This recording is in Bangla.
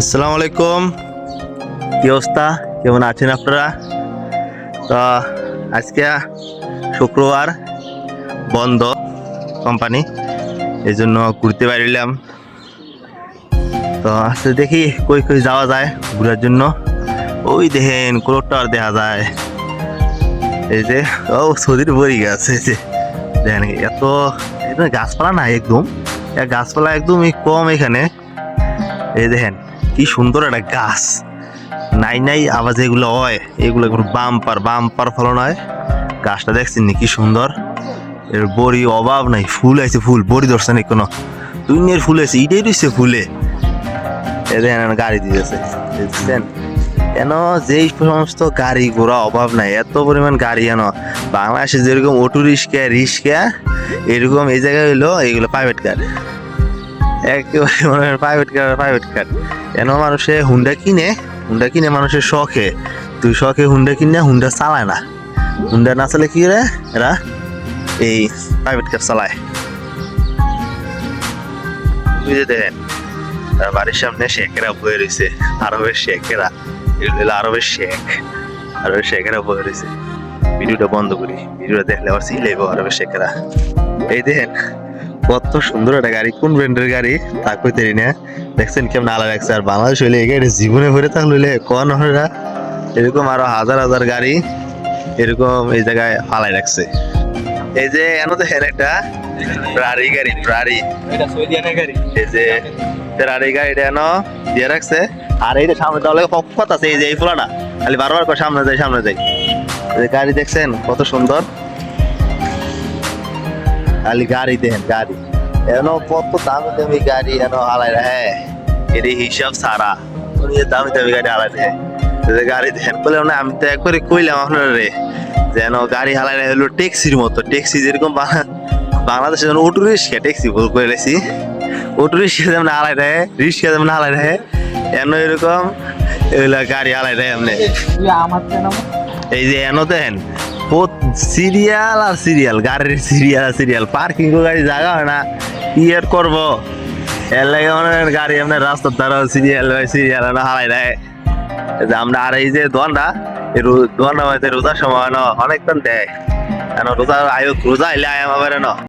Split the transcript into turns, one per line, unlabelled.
আসসালামু আলাইকুম। কি অবস্থা? কেমন আছেন আপনারা? তো আজকে শুক্রবার, বন্ধ কোম্পানি এই জন্য ঘুরতে বেরিলাম। তো আজকে দেখি কই কই যাওয়া যায় ঘোরার জন্য। ওই দেখেন কোলোটার দেখা যায়। এই যে, ও, সদির বড়ি গাছ, এই যে। দেখেন এত গাছপালা নাই একদম। গাছপালা একদমই কম এখানে। এই দেখেন, কি সুন্দর একটা গাছ। নাই নাই আবার যেগুলো হয়, এগুলো একটু বাম্পার বাম্পার ফলন হয়। গাছটা দেখছেন কি সুন্দর। এর বড়ি অভাব নাই, ফুল আছে ফুল, বড়ি ধরছে না কোনো দুনিয়ার ফুল আছে ইটাই রয়েছে ফুলে। এ দেখেন গাড়ি দিতেছে দেখছেন, কেন যেই সমস্ত গাড়ি ঘোড়া অভাব নাই, এত পরিমাণ গাড়ি কেন? বাংলাদেশে যেরকম অটো রিক্সা রিক্সা, এরকম এই জায়গায় হইল এইগুলো প্রাইভেট কার একেবারে মনে হয় প্রাইভেট কার প্রাইভেট কার কেন মানুষে হুন্ডা কিনে? হুন্ডা কিনে মানুষের শখে। তুই শখে হুন্ডা কিনে হুন্ডা চালায় না। হুন্ডা না চালে কি রে? এরা এই প্রাইভেট কার চালায়। বুঝে দেখেন বাড়ির সামনে শেখেরা বয়ে রয়েছে। আরবের শেখেরা। আরবের শেখ। আরবের শেখেরা বয়ে রয়েছে। ভিডিওটা বন্ধ করি। ভিডিওটা দেখলে আবার সিলেব আরবের শেখেরা। এই দেখেন কত সুন্দর একটা গাড়ি কোন ব্র্যান্ডের গাড়ি? তা কইতে না। দেখছেন কেমন আলা রাখছে আর বাংলাদেশ হইলে এই গাড়ি জীবনে ভরে থাকলে কোন হরা এরকম আরও হাজার হাজার গাড়ি এরকম এই জায়গায় ফালাই রাখছে। এই যে এন দেখেন একটা প্রারি গাড়ি প্রারি
এটা সৌদিয়ানের গাড়ি।
এই যে ফেরারি গাড়িটা এন দিয়ে রাখছে। আর এই যে সামনে তাহলে পক্ষত আছে এই যে এই ফোলাটা। খালি বারবার করে সামনে যাই সামনে যাই। এই গাড়ি দেখছেন কত সুন্দর। খালি গাড়ি দেখেন গাড়ি। এন কত দামি দামি গাড়ি এন আলাই হ্যাঁ। এটি হিসাব সারা দামি দামি গাড়ি এই যে গাড়ি দেখেন বলে না আমি তো একবারে কইলাম আপনার রে যেন গাড়ি হালাই হলো ট্যাক্সির মতো। ট্যাক্সি যেরকম বাংলা- বাংলাদেশে যেমন অটো রিক্সা ট্যাক্সি ভুল করে লেছি। অটো রিক্সা যেমন আলাই রে রিক্সা যেমন আলাই দেয় এন এরকম গাড়ি আলাই দেয় এমনি। এই যে এনো দেন সিরিয়াল আর সিরিয়াল গাড়ির সিরিয়াল আর সিরিয়াল পার্কিং গাড়ি জায়গা হয় না আর করব। এর লাগে মনে গাড়ি আপনার রাস্তার দ্বারা সিরিয়াল সিরিয়াল না হারাই দেয়। আমরা আর এই যে দোয়ানটা, এই দোয়ানটা রোজার সময় না, অনেকক্ষণ দেয়। কেন রোজা আয়ো রোজা এলে আয় আমার না।